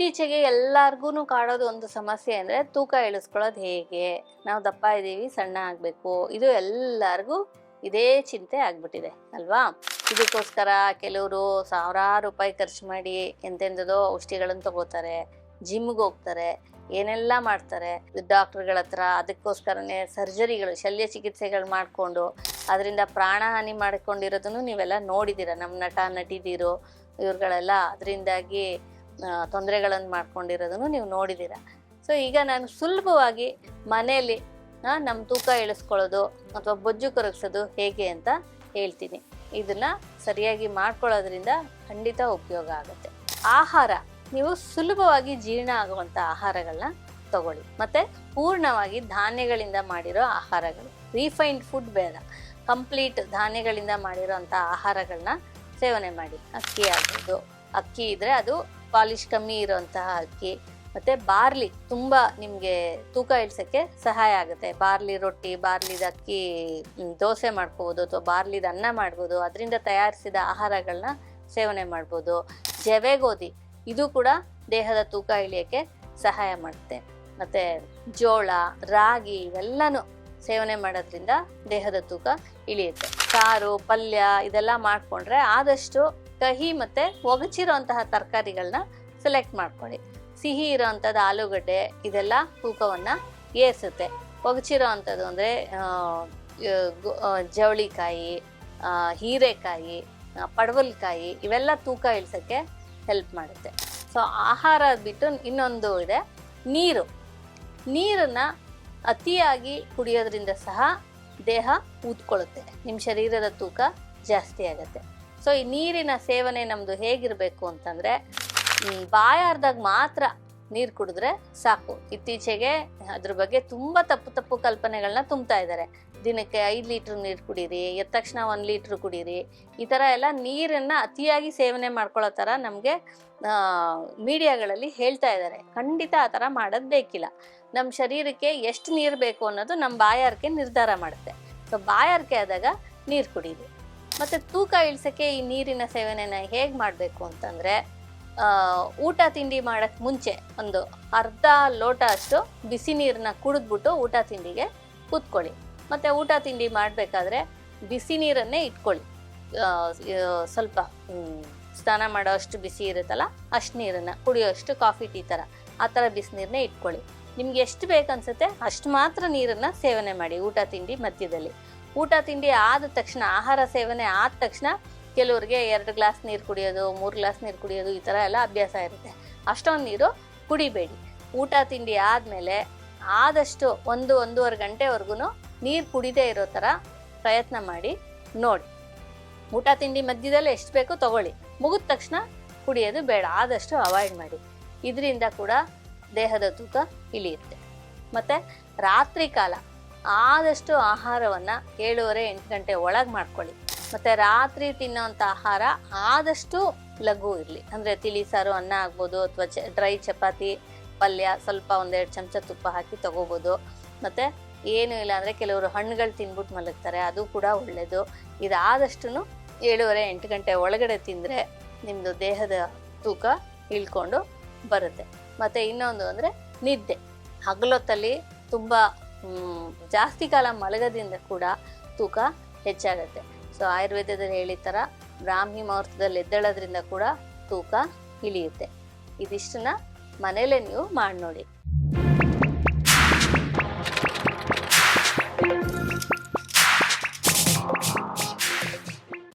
ಇತ್ತೀಚೆಗೆ ಎಲ್ಲಾರ್ಗು ಕಾಡೋದು ಒಂದು ಸಮಸ್ಯೆ ಅಂದ್ರೆ ತೂಕ ಇಳಿಸ್ಕೊಳ್ಳೋದು ಹೇಗೆ? ನಾವು ದಪ್ಪ ಇದ್ದೀವಿ, ಸಣ್ಣ ಆಗಬೇಕು. ಇದು ಎಲ್ಲಾರ್ಗೂ ಇದೇ ಚಿಂತೆ ಆಗ್ಬಿಟ್ಟಿದೆ, ಅಲ್ವಾ? ಇದಕ್ಕೋಸ್ಕರ ಕೆಲವರು ಸಾವಿರಾರು ರೂಪಾಯಿ ಖರ್ಚು ಮಾಡಿ ಎಂತೆಂಥದೋ ಔಷಧಿಗಳನ್ನು ತಗೋತಾರೆ ಜಿಮ್ಗೆ ಹೋಗ್ತಾರೆ, ಏನೆಲ್ಲ ಮಾಡ್ತಾರೆ. ಡಾಕ್ಟರ್ಗಳ ಹತ್ರ ಅದಕ್ಕೋಸ್ಕರನೇ ಸರ್ಜರಿಗಳು, ಶಲ್ಯ ಚಿಕಿತ್ಸೆಗಳು ಮಾಡಿಕೊಂಡು ಅದರಿಂದ ಪ್ರಾಣಹಾನಿ ಮಾಡಿಕೊಂಡಿರೋದನ್ನು ನೀವೆಲ್ಲ ನೋಡಿದ್ದೀರ ನಮ್ಮ ನಟ, ನಟಿದಿರು, ಇವ್ರುಗಳೆಲ್ಲ ಅದರಿಂದಾಗಿ ತೊಂದರೆಗಳನ್ನು ಮಾಡ್ಕೊಂಡಿರೋದನ್ನು ನೀವು ನೋಡಿದ್ದೀರ ಸೊ ಈಗ ನಾನು ಸುಲಭವಾಗಿ ಮನೆಯಲ್ಲಿ ನಮ್ಮ ತೂಕ ಇಳಿಸ್ಕೊಳ್ಳೋದು ಅಥವಾ ಬೊಜ್ಜು ಕರಗಿಸೋದು ಹೇಗೆ ಅಂತ ಹೇಳ್ತೀನಿ. ಇದನ್ನು ಸರಿಯಾಗಿ ಮಾಡ್ಕೊಳ್ಳೋದ್ರಿಂದ ಖಂಡಿತ ಉಪಯೋಗ ಆಗುತ್ತೆ. ಆಹಾರ, ನೀವು ಸುಲಭವಾಗಿ ಜೀರ್ಣ ಆಗುವಂಥ ಆಹಾರಗಳನ್ನ ತಗೊಳ್ಳಿ. ಮತ್ತು ಪೂರ್ಣವಾಗಿ ಧಾನ್ಯಗಳಿಂದ ಮಾಡಿರೋ ಆಹಾರಗಳು. ರೀಫೈನ್ಡ್ ಫುಡ್ ಬೇಡ. ಕಂಪ್ಲೀಟ್ ಧಾನ್ಯಗಳಿಂದ ಮಾಡಿರೋ ಅಂಥ ಆಹಾರಗಳನ್ನ ಸೇವನೆ ಮಾಡಿ. ಅಕ್ಕಿ ಆಗ್ಬೋದು. ಅಕ್ಕಿ ಇದ್ರೆ ಅದು ಪಾಲಿಶ್ ಕಮ್ಮಿ ಇರೋಂತಹ ಅಕ್ಕಿ, ಮತ್ತೆ ಬಾರ್ಲಿ ತುಂಬಾ ನಿಮ್ಗೆ ತೂಕ ಇಳಿಸೋಕ್ಕೆ ಸಹಾಯ ಆಗುತ್ತೆ. ಬಾರ್ಲಿ ರೊಟ್ಟಿ, ಬಾರ್ಲಿದ ಅಕ್ಕಿ ದೋಸೆ ಮಾಡ್ಕೋಬೋದು ಅಥವಾ ಬಾರ್ಲಿದ ಅನ್ನ ಮಾಡ್ಬೋದು, ಅದರಿಂದ ತಯಾರಿಸಿದ ಆಹಾರಗಳನ್ನ ಸೇವನೆ ಮಾಡ್ಬೋದು. ಜವೆಗೋಧಿ, ಇದು ಕೂಡ ದೇಹದ ತೂಕ ಇಳಿಯಕ್ಕೆ ಸಹಾಯ ಮಾಡುತ್ತೆ. ಮತ್ತೆ ಜೋಳ, ರಾಗಿ ಇವೆಲ್ಲನೂ ಸೇವನೆ ಮಾಡೋದ್ರಿಂದ ದೇಹದ ತೂಕ ಇಳಿಯುತ್ತೆ. ಸಾರು, ಪಲ್ಯ ಇದೆಲ್ಲ ಮಾಡ್ಕೊಂಡ್ರೆ ಆದಷ್ಟು ಕಹಿ ಮತ್ತೆ ಒಗಚಿರೋಂತಹ ತರಕಾರಿಗಳನ್ನ ಸೆಲೆಕ್ಟ್ ಮಾಡ್ಕೊಳ್ಳಿ. ಸಿಹಿ ಇರೋವಂಥದ್ದು ಆಲೂಗಡ್ಡೆ, ಇದೆಲ್ಲ ತೂಕವನ್ನ ಏರಿಸುತ್ತೆ. ಒಗಚಿರೋ ಅಂಥದ್ದು ಅಂದರೆ ಜವಳಿಕಾಯಿ ಹೀರೆಕಾಯಿ ಪಡವಲ್ಕಾಯಿ ಇವೆಲ್ಲ ತೂಕ ಇಳಿಸೋಕ್ಕೆ ಹೆಲ್ಪ್ ಮಾಡುತ್ತೆ. ಸೊ ಆಹಾರ ಬಿಟ್ಟು ಇನ್ನೊಂದು ಇದೆ, ನೀರು. ನೀರನ್ನ ಅತಿಯಾಗಿ ಕುಡಿಯೋದ್ರಿಂದ ಸಹ ದೇಹ ಊದ್ಕೊಳ್ಳುತ್ತೆ. ನಿಮ್ಮ ಶರೀರದ ತೂಕ ಜಾಸ್ತಿ ಆಗುತ್ತೆ. ಸೊ ಈ ನೀರಿನ ಸೇವನೆ ನಮ್ಮದು ಹೇಗಿರಬೇಕು ಅಂತಂದರೆ ಬಾಯಾರ್ದಾಗ ಮಾತ್ರ ನೀರು ಕುಡಿದ್ರೆ ಸಾಕು. ಇತ್ತೀಚೆಗೆ ಅದ್ರ ಬಗ್ಗೆ ತುಂಬ ತಪ್ಪು ತಪ್ಪು ಕಲ್ಪನೆಗಳನ್ನ ತುಂಬ್ತಾ ಇದ್ದಾರೆ ದಿನಕ್ಕೆ ಐದು ಲೀಟ್ರ್ ನೀರು ಕುಡೀರಿ ಎದ್ದ ತಕ್ಷಣ ಒಂದು ಲೀಟ್ರ್ ಕುಡೀರಿ, ಈ ಥರ ಎಲ್ಲ ನೀರನ್ನು ಅತಿಯಾಗಿ ಸೇವನೆ ಮಾಡ್ಕೊಳ್ಳೋ ಥರ ನಮಗೆ ಮೀಡಿಯಾಗಳಲ್ಲಿ ಹೇಳ್ತಾ ಇದ್ದಾರೆ ಖಂಡಿತ ಆ ಥರ ಮಾಡೋದು ಬೇಕಿಲ್ಲ. ನಮ್ಮ ಶರೀರಕ್ಕೆ ಎಷ್ಟು ನೀರು ಬೇಕು ಅನ್ನೋದು ನಮ್ಮ ಬಾಯಾರಿಕೆ ನಿರ್ಧಾರ ಮಾಡುತ್ತೆ. ಸೊ ಬಾಯಾರಿಕೆ ಆದಾಗ ನೀರು ಕುಡೀರಿ. ಮತ್ತು ತೂಕ ಇಳಿಸೋಕ್ಕೆ ಈ ನೀರಿನ ಸೇವನೆನ ಹೇಗೆ ಮಾಡಬೇಕು ಅಂತಂದರೆ ಊಟ ತಿಂಡಿ ಮಾಡೋಕ್ಕೆ ಮುಂಚೆ ಒಂದು ಅರ್ಧ ಲೋಟ ಅಷ್ಟು ಬಿಸಿ ನೀರನ್ನ ಕುಡಿದ್ಬಿಟ್ಟು ಊಟ ತಿಂಡಿಗೆ ಕೂತ್ಕೊಳ್ಳಿ. ಮತ್ತು ಊಟ ತಿಂಡಿ ಮಾಡಬೇಕಾದ್ರೆ ಬಿಸಿ ನೀರನ್ನೇ ಇಟ್ಕೊಳ್ಳಿ. ಸ್ವಲ್ಪ ಸ್ನಾನ ಮಾಡೋ ಅಷ್ಟು ಬಿಸಿ ಇರುತ್ತಲ್ಲ, ಅಷ್ಟು ನೀರನ್ನು, ಕುಡಿಯೋಷ್ಟು ಕಾಫಿ, ಟೀ ಥರ ಆ ಥರ ಬಿಸಿನೀರನ್ನೇ ಇಟ್ಕೊಳ್ಳಿ. ನಿಮ್ಗೆ ಎಷ್ಟು ಬೇಕನ್ಸುತ್ತೆ ಅಷ್ಟು ಮಾತ್ರ ನೀರನ್ನು ಸೇವನೆ ಮಾಡಿ ಊಟ ತಿಂಡಿ ಮಧ್ಯದಲ್ಲಿ. ಊಟ ತಿಂಡಿ ಆದ ತಕ್ಷಣ, ಆಹಾರ ಸೇವನೆ ಆದ ತಕ್ಷಣ ಕೆಲವ್ರಿಗೆ ಎರಡು ಗ್ಲಾಸ್ ನೀರು ಕುಡಿಯೋದು, ಮೂರು ಗ್ಲಾಸ್ ನೀರು ಕುಡಿಯೋದು ಈ ಥರ ಎಲ್ಲ ಅಭ್ಯಾಸ ಇರುತ್ತೆ. ಅಷ್ಟೊಂದು ನೀರು ಕುಡಿಬೇಡಿ. ಊಟ ತಿಂಡಿ ಆದಮೇಲೆ ಆದಷ್ಟು ಒಂದು ಒಂದೂವರೆ ಗಂಟೆವರೆಗೂ ನೀರು ಕುಡಿದೇ ಇರೋ ಥರ ಪ್ರಯತ್ನ ಮಾಡಿ ನೋಡಿ. ಊಟ ತಿಂಡಿ ಮಧ್ಯದಲ್ಲಿ ಎಷ್ಟು ಬೇಕೋ ತಗೊಳ್ಳಿ. ಮುಗಿದ ತಕ್ಷಣ ಕುಡಿಯೋದು ಬೇಡ. ಆದಷ್ಟು ಅವಾಯ್ಡ್ ಮಾಡಿ. ಇದರಿಂದ ಕೂಡ ದೇಹದ ತೂಕ ಇಳಿಯುತ್ತೆ. ಮತ್ತು ರಾತ್ರಿ ಕಾಲ ಆದಷ್ಟು ಆಹಾರವನ್ನು ಏಳುವರೆ ಎಂಟು ಗಂಟೆ ಒಳಗೆ ಮಾಡ್ಕೊಳ್ಳಿ. ಮತ್ತು ರಾತ್ರಿ ತಿನ್ನೋವಂಥ ಆಹಾರ ಆದಷ್ಟು ಲಘು ಇರಲಿ. ಅಂದರೆ ತಿಳಿ ಸಾರು, ಅನ್ನ ಆಗ್ಬೋದು, ಅಥವಾ ಚ, ಡ್ರೈ ಚಪಾತಿ, ಪಲ್ಯ, ಸ್ವಲ್ಪ ಒಂದೆರಡು ಚಮಚ ತುಪ್ಪ ಹಾಕಿ ತಗೋಬೋದು. ಮತ್ತು ಏನು ಇಲ್ಲ ಅಂದರೆ ಕೆಲವರು ಹಣ್ಣುಗಳು ತಿನ್ಬಿಟ್ಟು ಮಲಗ್ತಾರೆ, ಅದು ಕೂಡ ಒಳ್ಳೆಯದು ಇದಾದಷ್ಟು ಏಳುವರೆ ಎಂಟು ಗಂಟೆ ಒಳಗಡೆ ತಿಂದರೆ ನಿಮ್ಮದು ದೇಹದ ತೂಕ ಇಳ್ಕೊಂಡು ಬರುತ್ತೆ. ಮತ್ತು ಇನ್ನೊಂದು ಅಂದರೆ ನಿದ್ದೆ. ಹಗಲೊತ್ತಲ್ಲಿ ತುಂಬ ಜಾಸ್ತಿ ಕಾಲ ಮಲಗೋದ್ರಿಂದ ಕೂಡ ತೂಕ ಹೆಚ್ಚಾಗುತ್ತೆ. ಸೊ ಆಯುರ್ವೇದದಲ್ಲಿ ಹೇಳಿದ ಥರ ಬ್ರಾಹ್ಮಿ ಮುಹೂರ್ತದಲ್ಲಿ ಎದ್ದೇಳೋದ್ರಿಂದ ಕೂಡ ತೂಕ ಇಳಿಯುತ್ತೆ. ಇದಿಷ್ಟನ್ನ ಮನೇಲೇ ನೀವು ಮಾಡಿ ನೋಡಿ